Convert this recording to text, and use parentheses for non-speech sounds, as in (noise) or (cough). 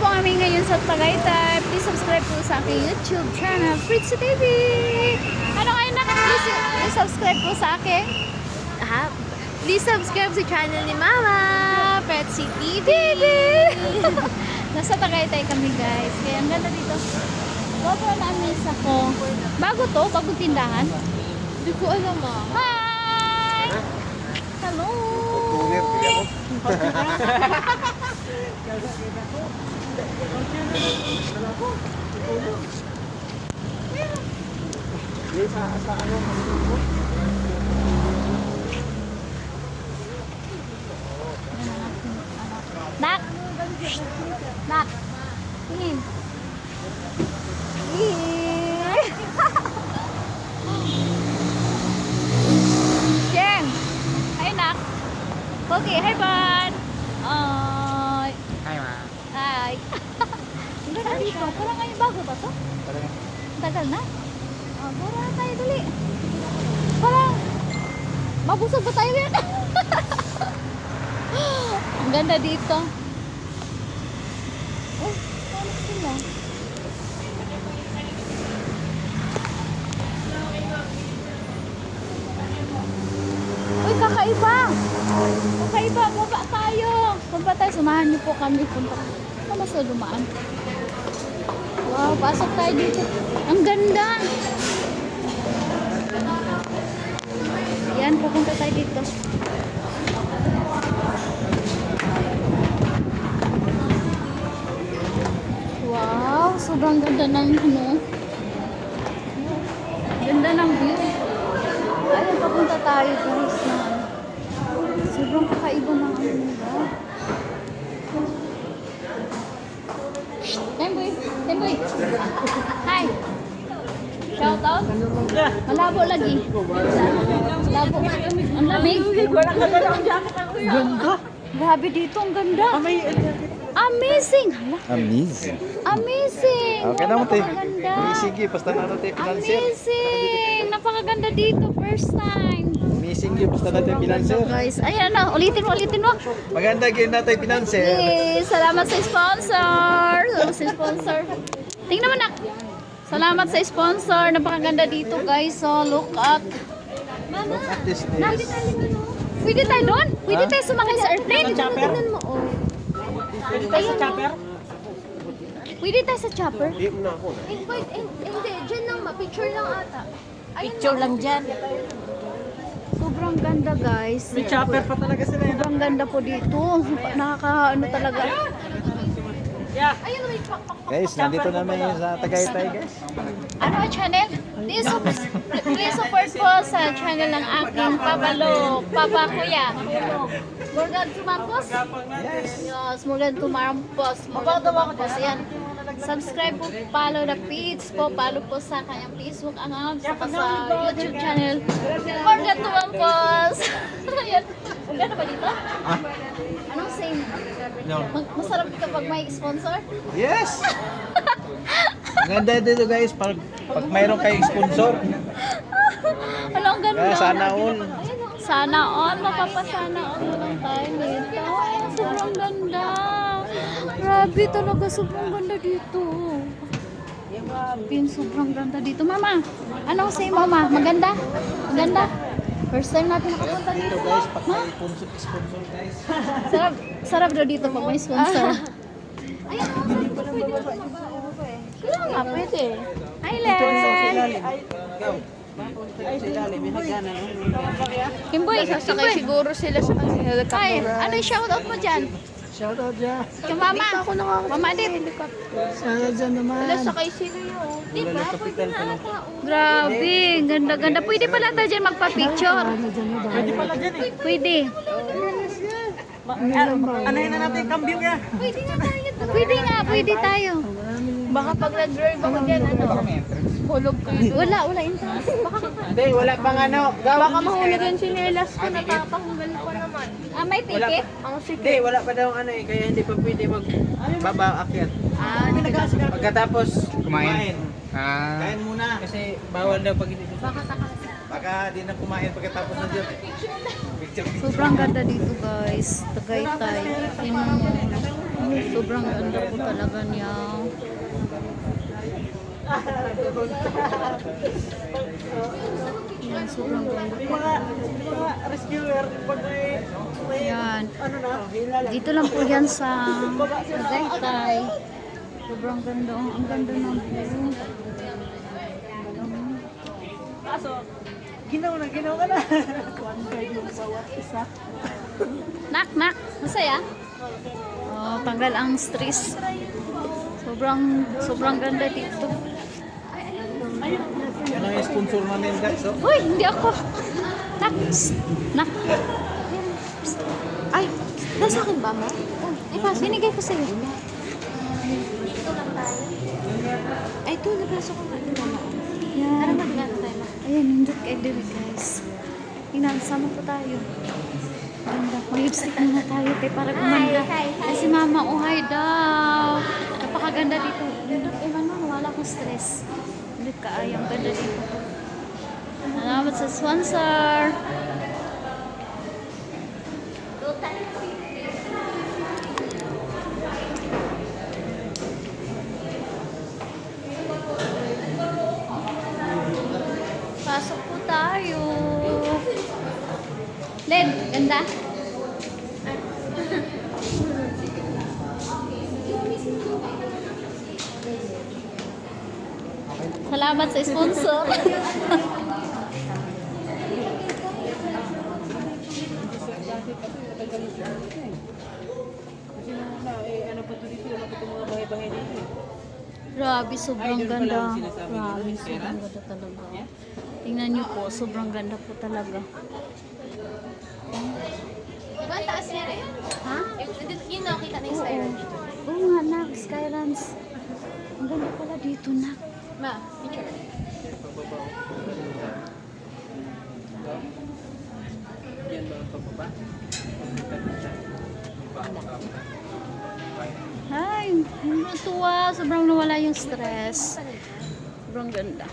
Po kami ngayon sa Tagaytay. Please subscribe po sa aking YouTube channel, Fritzy TV. Ano kayo na? Please, please subscribe po sa akin. Ha? Please subscribe sa channel ni Mama, Fritzy TV. (laughs) Nasa Tagaytay kami guys. Kaya ang ganda dito. Sobrang na-miss ako. Bago to, bagong tindahan. Hindi ko alam ah. Hi! Hello! (laughs) Nak! Nak! Tingin. Ih. (laughs) Jeng! Hi, Nak! Okay, hi, Ban! Ay! Hi, ma. Hi! Ang ganda dito. Parang ngayon bago ba to? Tagal na? Oh, na tayo dali. Parang mabusog ba tayo yan? (laughs) Ang ganda dito. Oh, ano? Uy, kakaiba! Kakaiba, baba tayo! Baba tayo, samahan niyo po kami. Punta Ano sa lumaan? Wow, pasok tayo dito. Ang ganda! Yan, pupunta tayo dito. Wow, sobrang ganda ng ano. Ganda ng view. Ayun, papunta tayo guys na ano. Sobrang kakaiba ng ano nila. Temboy, Temboy. Hi. Out. Malabo lagi. Malabo. Ang lamig. Wala ka na ang jacket ako Ganda. Grabe dito, ang ganda. Amazing. Amazing. amazing. Okay na mo, te. Sige, basta natin tayo pinanser. Amazing. Napakaganda dito. First time. Amazing yun, basta natin pinanser. Guys, ayan na. Ulitin mo, ulitin mo. Maganda yun natin pinanser. Yay! Salamat sa sponsor! Salamat sa sponsor. Tingnan mo na. Salamat sa sponsor. Napakaganda dito guys. So, look at. Look at this place. Pwede tayo doon? Pwede tayo sumakay sa airplane? Tingnan mo oh. Ayun, chopper? Pwede tayo sa chopper? Eh, wait, eh, hindi, dyan lang ma-picture lang ata. Picture lang dyan. Sobrang ganda guys. May chopper pa talaga sila yun. Sobrang ganda po dito. Nakaka ano talaga. Ayun, may pak pak Guys, nandito naman yun sa Tagaytay, guys. Ano ang channel? Please, support, please support po sa channel ng aking Pabalo, Papa Kuya. Morgan Tumampos? Yes, Morgan Tumampos. Ako po. Yan. Subscribe po, follow the page po, follow po sa kanyang Facebook account, saka sa YouTube channel. Morgan Tumampos. (laughs) Yan. Maganda ba dito? Ah? Anong saying? No. Masarap dito pag may sponsor? Yes! Ang ganda dito guys, pag, pag mayroon kayong sponsor, Ano ang ganda? kaya sana all. Sana all, mapapasana all lang tayo nito. Sobrang ganda. Grabe talaga, sobrang ganda dito. Grabe, sobrang ganda dito. Mama, anong say mama? Maganda? Maganda? First time natin nakapunta dito. Guys, pag Ma? may sponsor, sponsor guys. Sarap, sarap daw dito pag may sponsor. Kailangan nga, pwede. Hi, Len! Kimboy, Sasakay siguro sila sa helicopter. Ay, ano yung shoutout mo dyan? Shoutout dyan. Kay mama. Mama Adit. Sana dyan naman. Wala, sakay sila yun. Di ba? Pwede na ata. oh. Grabe, ganda-ganda. Pwede pala tayo dyan magpa-picture. Pwede pala dyan eh. Pwede. Ano na natin, cambio ka? Pwede nga tayo. Pwede nga, pwede tayo. Baka pag nag-drive ako dyan, ano? Hulog kayo. Wala, wala. Hindi, wala pang ano. Baka mahulog yung sinelas ko, napapahulog ko naman. May ticket? Ang. Hindi, wala pa daw ano eh, kaya hindi pa pwede mag baba akyat. Ah. Pagkatapos Kumain. kumain. Ah. Kain muna. Kasi bawal daw pag hindi. Baka takas. Baka di na kumain pagkatapos na dyan. Sobrang ganda dito guys. Tagaytay. Mo. Sobrang ganda po talaga niya. (laughs) Yan, sobrang ganda po. Mga rescuer, pag may, may Yan. ano na. Dito lang po yan sa Tagaytay. Sobrang ganda. oh. Ang ganda ng view. Kaso, ginaw na, ginaw ka na. One card yung bawat isa. Nak, nak. Masaya? Oh, tanggal ang stress. Sobrang, sobrang ganda dito. Yan ang sponsor namin guys. Oh. Uy, hindi ako. Nak, psst, nak. Psst. Ay, nasa akin ba mo? Ay, pas, binigay ko sa'yo. Ay, ito, nabasa ko nga ito na. Yan. Tara, mag-gano tayo. ma. Ayan, nindot kay Diri, guys. Tingnan, sama po tayo. Ganda. Mag-lipstick muna tayo, kay para gumanda. hi, hi. Ay, si Mama, oh, hi daw. Napakaganda dito. Nindot, eh, man, wala akong stress. Nindot ka, ay, ang ganda dito. Salamat sa sponsor. Pasok po tayo. Led, ganda. Salamat sa sponsor. Kasi nung una, eh, ano pa to dito, ano pa itong mga bahay-bahay dito. eh. Grabe, sobrang ganda. Grabe, sobrang ganda talaga. Tingnan niyo po, sobrang ganda po talaga. Diba ang taas niya rin? Ha? Yung, yun no, kita na yung sky ranch. Oo nga, nak. Skylands. Ang ganda pala dito, nak. Ma, picture. Yan ba pababa? Ay, natuwa. Sobrang nawala yung stress. Sobrang ganda.